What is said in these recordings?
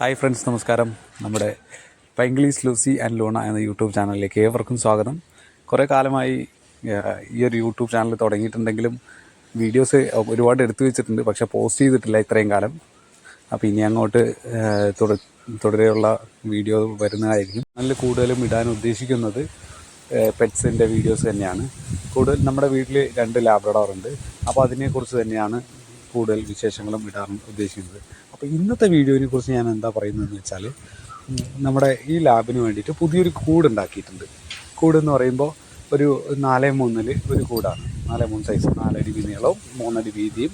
Hi friends നമസ്കാരം. നമ്മുടെ പൈംഗ്ലീഷ് ലൂസി ആൻഡ് ലൂണ എന്ന യൂട്യൂബ് ചാനലിലേക്ക് ഏവർക്കും സ്വാഗതം. കുറേ കാലമായി ഈ ഒരു യൂട്യൂബ് ചാനൽ തുടങ്ങിയിട്ടുണ്ടെങ്കിലും വീഡിയോസ് ഒരുപാട് എടുത്തു വെച്ചിട്ടുണ്ട് പക്ഷേ പോസ്റ്റ് ചെയ്തിട്ടില്ല ഇത്രയും കാലം. അപ്പോൾ ഇനി അങ്ങോട്ട് തുടരെയുള്ള വീഡിയോ വരുന്നതായിരിക്കും. നല്ല കൂടുതലും ഇടാൻ ഉദ്ദേശിക്കുന്നത് പെറ്റ്സിന്റെ വീഡിയോസ് തന്നെയാണ്. കൂടുതൽ നമ്മുടെ വീട്ടിൽ രണ്ട് ലാബ്രഡോർ ഉണ്ട് അപ്പോൾ അതിനെക്കുറിച്ച് തന്നെയാണ് കൂടുതൽ വിശേഷങ്ങളും ഇടാൻ ഉദ്ദേശിക്കുന്നത്. അപ്പോൾ ഇന്നത്തെ വീഡിയോനെ കുറിച്ച് ഞാൻ എന്താ പറയുന്നതെന്ന് വെച്ചാൽ നമ്മുടെ ഈ ലാബിന് വേണ്ടിയിട്ട് പുതിയൊരു കൂട് ഉണ്ടാക്കിയിട്ടുണ്ട്. കൂട് എന്ന് പറയുമ്പോൾ ഒരു നാല് മൂന്നിൽ ഒരു കൂടാണ്. നാല് മൂന്ന് സൈസ് നാലടി നീളവും മൂന്നടി വീതിയും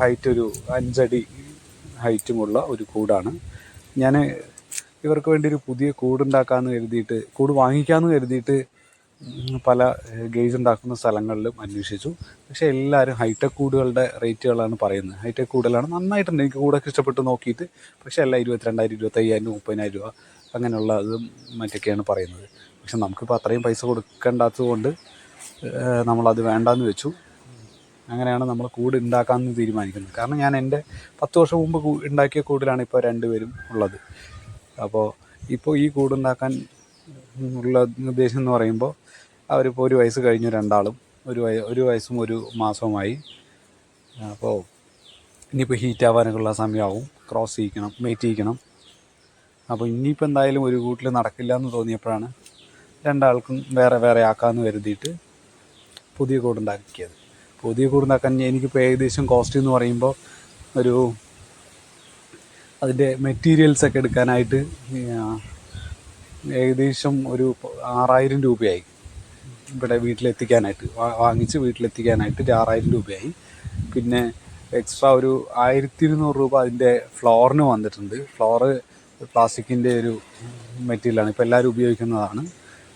ഹൈറ്റ് ഒരു അഞ്ചടി ഹൈറ്റുമുള്ള ഒരു കൂടാണ്. ഞാൻ ഇവർക്ക് വേണ്ടി ഒരു പുതിയ കൂടുണ്ടാക്കാമെന്ന് കരുതിയിട്ട് കൂട് വാങ്ങിക്കാമെന്ന് കരുതിയിട്ട് പല ഗെയ്സ് ഉണ്ടാക്കുന്ന സ്ഥലങ്ങളിലും അന്വേഷിച്ചു. പക്ഷേ എല്ലാവരും ഹൈടെക് കൂടുകളുടെ റേറ്റുകളാണ് പറയുന്നത്. ഹൈടെക് കൂടുതലാണ്. നന്നായിട്ടുണ്ട്. എനിക്ക് കൂടൊക്കെ ഇഷ്ടപ്പെട്ട് നോക്കിയിട്ട്. പക്ഷേ എല്ലാം ഇരുപത്തിരണ്ടായിരം ഇരുപത്തയ്യായിരം മുപ്പതിനായിരം രൂപ അങ്ങനെയുള്ള ഇതും മറ്റൊക്കെയാണ് പറയുന്നത്. പക്ഷെ നമുക്കിപ്പോൾ അത്രയും പൈസ കൊടുക്കേണ്ടാത്തത് കൊണ്ട് നമ്മളത് വേണ്ടാന്ന് വെച്ചു. അങ്ങനെയാണ് നമ്മൾ കൂട് ഉണ്ടാക്കാമെന്ന് തീരുമാനിക്കുന്നത്. കാരണം ഞാൻ എന്റെ പത്ത് വർഷം മുമ്പ് ഉണ്ടാക്കിയ കൂടിലാണ് ഇപ്പോൾ രണ്ടുപേരും ഉള്ളത്. അപ്പോൾ ഇപ്പോൾ ഈ കൂടുണ്ടാക്കാൻ ഉള്ള നിർദ്ദേശം എന്ന് പറയുമ്പോൾ അവരിപ്പോൾ ഒരു വയസ്സ് കഴിഞ്ഞു രണ്ടാളും ഒരു വയ ഒരു വയസ്സും ഒരു മാസവുമായി. അപ്പോൾ ഇനിയിപ്പോൾ ഹീറ്റ് ആവാനൊക്കെയുള്ള സമയമാവും ക്രോസ് ചെയ്യിക്കണം മേറ്റ് ചെയ്യിക്കണം. അപ്പോൾ ഇനിയിപ്പോൾ എന്തായാലും ഒരു കൂട്ടിൽ നടക്കില്ല എന്ന് തോന്നിയപ്പോഴാണ് രണ്ടാൾക്കും വേറെ വേറെ ആക്കാമെന്ന് കരുതിയിട്ട് പുതിയ കൂടുണ്ടാക്കിയത് പുതിയ കൂടുണ്ടാക്കാൻ എനിക്കിപ്പോൾ ഏകദേശം കോസ്റ്റ് എന്ന് പറയുമ്പോൾ ഒരു അതിന്റെ മെറ്റീരിയൽസൊക്കെ എടുക്കാനായിട്ട് ഏകദേശം ഒരു ആറായിരം രൂപയായി. ഇവിടെ വീട്ടിലെത്തിക്കാനായിട്ട്. വാങ്ങിച്ച് വീട്ടിലെത്തിക്കാനായിട്ട് ഒരു ആറായിരം രൂപയായി. പിന്നെ എക്സ്ട്രാ ഒരു ആയിരത്തി ഇരുന്നൂറ് രൂപ അതിന്റെ ഫ്ലോറിന് വന്നിട്ടുണ്ട്. ഫ്ലോറ് പ്ലാസ്റ്റിക്കിന്റെ ഒരു മെറ്റീരിയലാണ്. ഇപ്പോൾ എല്ലാവരും ഉപയോഗിക്കുന്നതാണ്.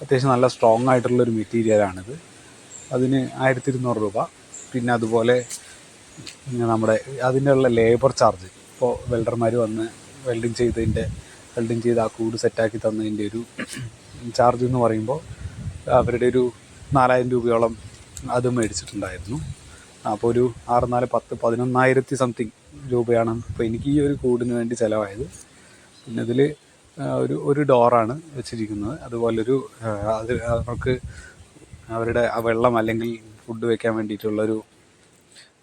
അത്യാവശ്യം നല്ല സ്ട്രോങ് ആയിട്ടുള്ളൊരു മെറ്റീരിയലാണിത് അതിന് ആയിരത്തി ഇരുന്നൂറ് രൂപ. പിന്നെ അതുപോലെ നമ്മുടെ അതിന്റെ ഉള്ള ലേബർ ചാർജ് ഇപ്പോൾ വെൽഡർമാർ വന്ന് വെൽഡിങ് ചെയ്തതിന്റെ വെൽഡിങ് ചെയ്ത് ആ കൂട് സെറ്റാക്കി തന്നതിന്റെ ഒരു ചാർജ് എന്ന് പറയുമ്പോൾ അവരുടെ ഒരു നാലായിരം രൂപയോളം അത് മേടിച്ചിട്ടുണ്ടായിരുന്നു. അപ്പോൾ ഒരു ആറ് നാല് പത്ത് പതിനൊന്നായിരത്തി സംതിങ് രൂപയാണ് അപ്പോൾ എനിക്ക് ഈ ഒരു കൂടിന് വേണ്ടി ചിലവായത്. പിന്നെ ഇതിൽ ഒരു ഒരു ഡോറാണ് വെച്ചിരിക്കുന്നത്. അതുപോലൊരു അത് അവർക്ക് അവരുടെ വെള്ളം അല്ലെങ്കിൽ ഫുഡ് വെക്കാൻ വേണ്ടിയിട്ടുള്ളൊരു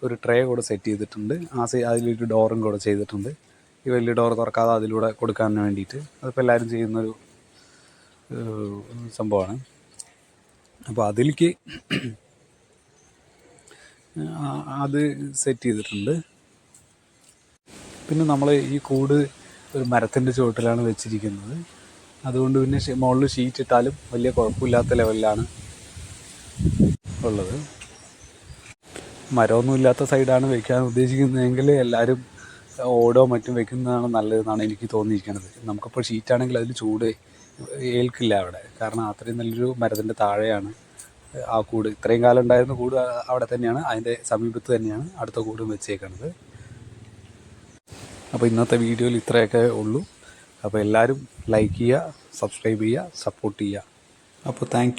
ഒരു ട്രേ കൂടെ സെറ്റ് ചെയ്തിട്ടുണ്ട്. ആ അതിലൊരു ഡോറും കൂടെ ചെയ്തിട്ടുണ്ട്. ഈ വലിയ ഡോർ തുറക്കാതെ അതിലൂടെ കൊടുക്കാൻ വേണ്ടിയിട്ട്. അതിപ്പോൾ എല്ലാവരും ചെയ്യുന്നൊരു സംഭവമാണ്. അപ്പോൾ അതിലേക്ക് അത് സെറ്റ് ചെയ്തിട്ടുണ്ട്. പിന്നെ നമ്മൾ ഈ കൂട് ഒരു മരത്തിന്റെ ചുവട്ടിലാണ് വെച്ചിരിക്കുന്നത്. അതുകൊണ്ട് പിന്നെ മുകളിൽ ഷീറ്റ് ഇട്ടാലും വലിയ കുഴപ്പമില്ലാത്ത ലെവലിലാണ് ഉള്ളത്. മരമൊന്നുമില്ലാത്ത സൈഡാണ് വെക്കാൻ ഉദ്ദേശിക്കുന്നതെങ്കിൽ എല്ലാവരും ഓടോ മറ്റും വെക്കുന്നതാണ് നല്ലതെന്നാണ് എനിക്ക് തോന്നിയിരിക്കുന്നത്. നമുക്കിപ്പോൾ ഷീറ്റാണെങ്കിൽ അതിൽ ചൂട് ഏൽക്കില്ല അവിടെ. കാരണം അത്രയും നല്ലൊരു മരത്തിന്റെ താഴെയാണ് ആ കൂട്. ഇത്രയും കാലം ഉണ്ടായിരുന്ന കൂട് അവിടെ തന്നെയാണ് അതിന്റെ സമീപത്ത് തന്നെയാണ് അടുത്ത കൂടും വെച്ചേക്കുന്നത് അപ്പോൾ ഇന്നത്തെ വീഡിയോയിൽ ഇത്രയൊക്കെ ഉള്ളൂ. അപ്പോൾ എല്ലാവരും ലൈക്ക് ചെയ്യുക സബ്സ്ക്രൈബ് ചെയ്യുക സപ്പോർട്ട് ചെയ്യുക. അപ്പോൾ താങ്ക്